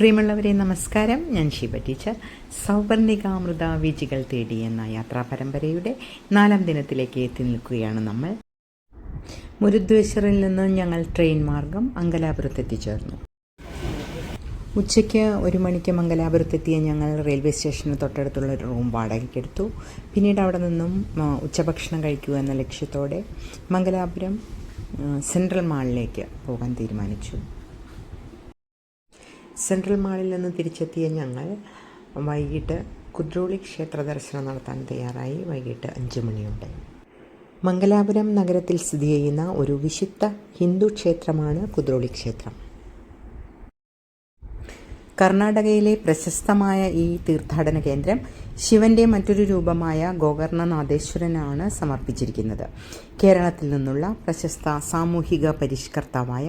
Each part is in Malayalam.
പ്രിയമുള്ളവരെ നമസ്കാരം. ഞാൻ ശിവ ടീച്ചർ. സൗവർണികാമൃത വിജികൾ തേടി എന്ന യാത്രാ പരമ്പരയുടെ നാലാം ദിനത്തിലേക്ക് എത്തി നിൽക്കുകയാണ് നമ്മൾ. മുരുദ്വേശ്വറിൽ നിന്ന് ഞങ്ങൾ ട്രെയിൻ മാർഗം അങ്കലാപുരത്ത് എത്തിച്ചേർന്നു ഉച്ചയ്ക്ക് ഒരു മണിക്ക് മംഗലാപുരത്തെത്തിയ ഞങ്ങൾ റെയിൽവേ സ്റ്റേഷന് തൊട്ടടുത്തുള്ള ഒരു റൂം വാടകയ്ക്കെടുത്തു പിന്നീട് അവിടെ നിന്നും ഉച്ചഭക്ഷണം കഴിക്കുക എന്ന ലക്ഷ്യത്തോടെ മംഗലാപുരം സെൻട്രൽ മാളിലേക്ക് പോകാൻ തീരുമാനിച്ചു. സെൻട്രൽ മാളിൽ നിന്ന് തിരിച്ചെത്തിയ ഞങ്ങൾ വൈകിട്ട് കുദ്രോളി ക്ഷേത്ര ദർശനം നടത്താൻ തയ്യാറായി. വൈകിട്ട് അഞ്ച് മണിയോടെ. മംഗലാപുരം നഗരത്തിൽ സ്ഥിതി ചെയ്യുന്ന ഒരു വിശുദ്ധ ഹിന്ദു ക്ഷേത്രമാണ് കുദ്രോളി ക്ഷേത്രം. കർണാടകയിലെ പ്രശസ്തമായ ഈ തീർത്ഥാടന കേന്ദ്രം ശിവന്റെ മറ്റൊരു രൂപമായ ഗോകർണനാഥേശ്വരനാണ് സമർപ്പിച്ചിരിക്കുന്നത്. കേരളത്തിൽ നിന്നുള്ള പ്രശസ്ത സാമൂഹിക പരിഷ്കർത്താവായ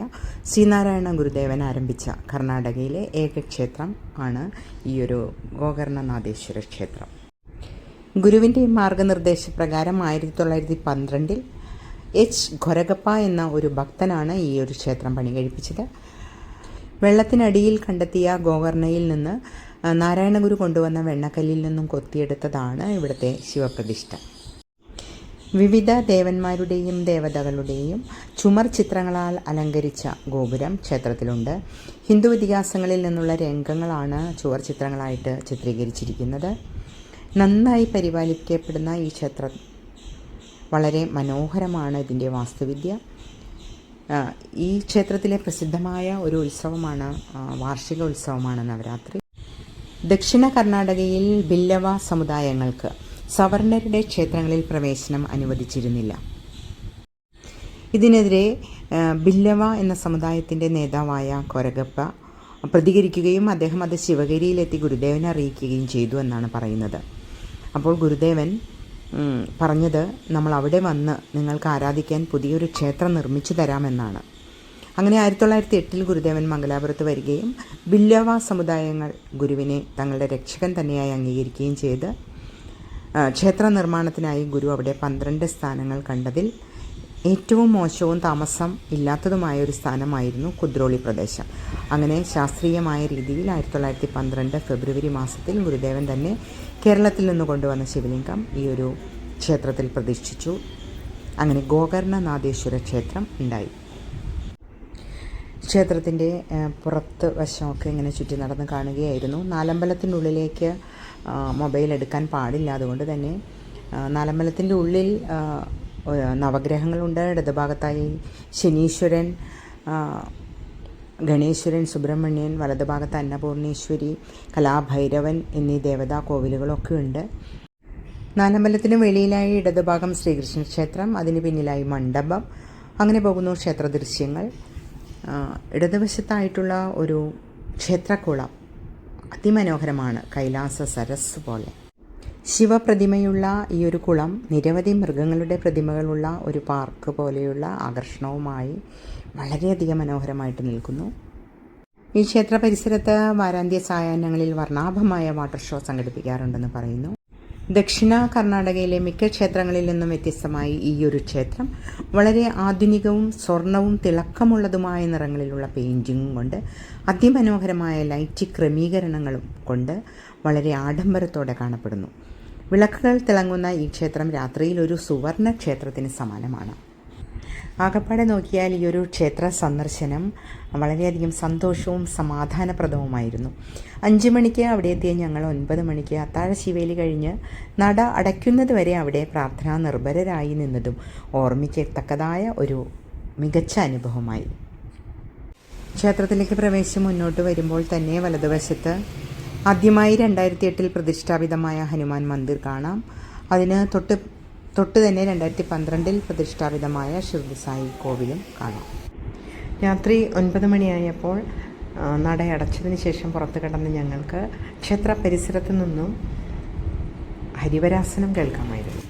ശ്രീനാരായണ ഗുരുദേവൻ ആരംഭിച്ച കർണാടകയിലെ ഏക ക്ഷേത്രം ആണ് ഈ ഒരു ഗോകർണനാഥേശ്വര ക്ഷേത്രം. ഗുരുവിന്റെ മാർഗനിർദ്ദേശപ്രകാരം ആയിരത്തി തൊള്ളായിരത്തി പന്ത്രണ്ടിൽ എച്ച്. ഖൊരഗപ്പ എന്ന ഒരു ഭക്തനാണ് ഈ ഒരു ക്ഷേത്രം പണി കഴിപ്പിച്ചത് വെള്ളത്തിനടിയിൽ കണ്ടെത്തിയ ഗോകർണയിൽ നിന്ന് നാരായണഗുരു കൊണ്ടുവന്ന വെണ്ണക്കല്ലിൽ നിന്നും കൊത്തിയെടുത്തതാണ് ഇവിടുത്തെ ശിവപ്രതിഷ്ഠ. വിവിധ ദേവന്മാരുടെയും ദേവതകളുടെയും ചുമർ ചിത്രങ്ങളാൽ അലങ്കരിച്ച ഗോപുരം ക്ഷേത്രത്തിലുണ്ട്. ഹിന്ദു ഇതിഹാസങ്ങളിൽ നിന്നുള്ള രംഗങ്ങളാണ് ചുവർ ചിത്രങ്ങളായിട്ട് ചിത്രീകരിച്ചിരിക്കുന്നത്. നന്നായി പരിപാലിക്കപ്പെടുന്ന ഈ ക്ഷേത്രം വളരെ മനോഹരമാണ് ഇതിന്റെ വാസ്തുവിദ്യ. ഈ ക്ഷേത്രത്തിലെ പ്രസിദ്ധമായ ഒരു ഉത്സവമാണ് വാർഷിക ഉത്സവമാണ് നവരാത്രി. ദക്ഷിണ കർണാടകയിൽ ബില്ലവ സമുദായങ്ങൾക്ക് സവർണരുടെ ക്ഷേത്രങ്ങളിൽ പ്രവേശനം അനുവദിച്ചിരുന്നില്ല. ഇതിനെതിരെ ബില്ലവ എന്ന സമുദായത്തിന്റെ നേതാവായ കൊരഗപ്പ പ്രതികരിക്കുകയും അദ്ദേഹം അത് ശിവഗിരിയിലെത്തി ഗുരുദേവനെ അറിയിക്കുകയും ചെയ്തു എന്നാണ് പറയുന്നത്. അപ്പോൾ ഗുരുദേവൻ പറഞ്ഞത് നമ്മൾ അവിടെ വന്ന് നിങ്ങൾക്ക് ആരാധിക്കാൻ പുതിയൊരു ക്ഷേത്രം നിർമ്മിച്ചു തരാമെന്നാണ്. അങ്ങനെ ആയിരത്തി തൊള്ളായിരത്തി എട്ടിൽ ഗുരുദേവൻ മംഗലാപുരത്ത് വരികയും ബില്ലവ സമുദായങ്ങൾ ഗുരുവിനെ തങ്ങളുടെ രക്ഷകൻ തന്നെയായി അംഗീകരിക്കുകയും ചെയ്ത് ക്ഷേത്ര നിർമ്മാണത്തിനായി ഗുരു അവിടെ പന്ത്രണ്ട് സ്ഥാനങ്ങൾ കണ്ടതിൽ ഏറ്റവും മോശവും താമസം ഇല്ലാത്തതുമായ ഒരു സ്ഥാനമായിരുന്നു കുദ്രോളി പ്രദേശം. അങ്ങനെ ശാസ്ത്രീയമായ രീതിയിൽ ആയിരത്തി തൊള്ളായിരത്തി പന്ത്രണ്ട് ഫെബ്രുവരി മാസത്തിൽ ഗുരുദേവൻ തന്നെ കേരളത്തിൽ നിന്ന് കൊണ്ടുവന്ന ശിവലിംഗം ഈ ഒരു ക്ഷേത്രത്തിൽ പ്രതിഷ്ഠിച്ചു. അങ്ങനെ ഗോകർണനാഥേശ്വര ക്ഷേത്രം ഉണ്ടായി. ക്ഷേത്രത്തിന്റെ പുറത്ത് വശമൊക്കെ ഇങ്ങനെ ചുറ്റി നടന്ന് കാണുകയായിരുന്നു. നാലമ്പലത്തിനുള്ളിലേക്ക് മൊബൈൽ എടുക്കാൻ പാടില്ല. അതുകൊണ്ട് തന്നെ നാലമ്പലത്തിന്റെ ഉള്ളിൽ നവഗ്രഹങ്ങളുണ്ട്. ഇടതുഭാഗത്തായി ശനീശ്വരൻ ഗണേശ്വരൻ സുബ്രഹ്മണ്യൻ വലതുഭാഗത്ത് അന്നപൂർണേശ്വരി കലാഭൈരവൻ എന്നീ ദേവതാ കോവിലുകളൊക്കെ ഉണ്ട്. നാലമ്പലത്തിന് വെളിയിലായി ഇടതുഭാഗം ശ്രീകൃഷ്ണ ക്ഷേത്രം അതിന് പിന്നിലായി മണ്ഡപം. അങ്ങനെ പോകുന്നു ക്ഷേത്ര ദൃശ്യങ്ങൾ ഇടതുവശത്തായിട്ടുള്ള ഒരു ക്ഷേത്രക്കുളം. അതിമനോഹരമാണ്. കൈലാസ സരസ് പോലെ. ശിവപ്രതിമയുള്ള ഈ ഒരു കുളം നിരവധി മൃഗങ്ങളുടെ പ്രതിമകളുള്ള ഒരു പാർക്ക് പോലെയുള്ള ആകർഷണവുമായി വളരെയധികം മനോഹരമായിട്ട് നിൽക്കുന്നു. ഈ ക്ഷേത്ര പരിസരത്ത് വാരാന്ത്യ സായാഹ്നങ്ങളിൽ വർണാഭമായ വാട്ടർ ഷോ സംഘടിപ്പിക്കാറുണ്ടെന്ന് പറയുന്നു. ദക്ഷിണ കർണാടകയിലെ മിക്ക ക്ഷേത്രങ്ങളിൽ നിന്നും വ്യത്യസ്തമായി ഈ ഒരു ക്ഷേത്രം വളരെ ആധുനികവും സ്വർണവും തിളക്കമുള്ളതുമായ നിറങ്ങളിലുള്ള പെയിന്റിങ്ങും കൊണ്ട് അതിമനോഹരമായ ലൈറ്റ് ക്രമീകരണങ്ങളും കൊണ്ട് വളരെ ആഡംബരത്തോടെ കാണപ്പെടുന്നു. വിളക്കുകൾ തിളങ്ങുന്ന ഈ ക്ഷേത്രം രാത്രിയിൽ ഒരു സുവർണ ക്ഷേത്രത്തിന് സമാനമാണ്. ആകപ്പാടെ നോക്കിയാൽ ഈ ഒരു ക്ഷേത്ര സന്ദർശനം വളരെയധികം സന്തോഷവും സമാധാനപ്രദവുമായിരുന്നു. അഞ്ച് മണിക്ക് അവിടെ എത്തിയ ഞങ്ങൾ ഒൻപത് മണിക്ക് അത്താഴ ശിവേലി കഴിഞ്ഞ് നട അടയ്ക്കുന്നത് വരെ അവിടെ പ്രാർത്ഥനാ നിർഭരരായി നിന്നതും ഓർമ്മിക്കത്തക്കതായ ഒരു മികച്ച അനുഭവമായി. ക്ഷേത്രത്തിലേക്ക് പ്രവേശിച്ച് മുന്നോട്ട് വരുമ്പോൾ തന്നെ വലതുവശത്ത് ആദ്യമായി രണ്ടായിരത്തി എട്ടിൽ പ്രതിഷ്ഠാപിതമായ ഹനുമാൻ മന്ദിർ കാണാം. അതിന് തൊട്ട് തൊട്ട് തന്നെ രണ്ടായിരത്തി പന്ത്രണ്ടിൽ പ്രതിഷ്ഠാപിതമായ ഷിർദി സായി കോവിലും കാണാം. രാത്രി ഒൻപത് മണിയായപ്പോൾ നട നടയടച്ചതിന് ശേഷം പുറത്തു കിടന്ന് ഞങ്ങൾക്ക് ക്ഷേത്ര പരിസരത്ത് നിന്നും ഹരിവരാസനം കേൾക്കാമായിരുന്നു.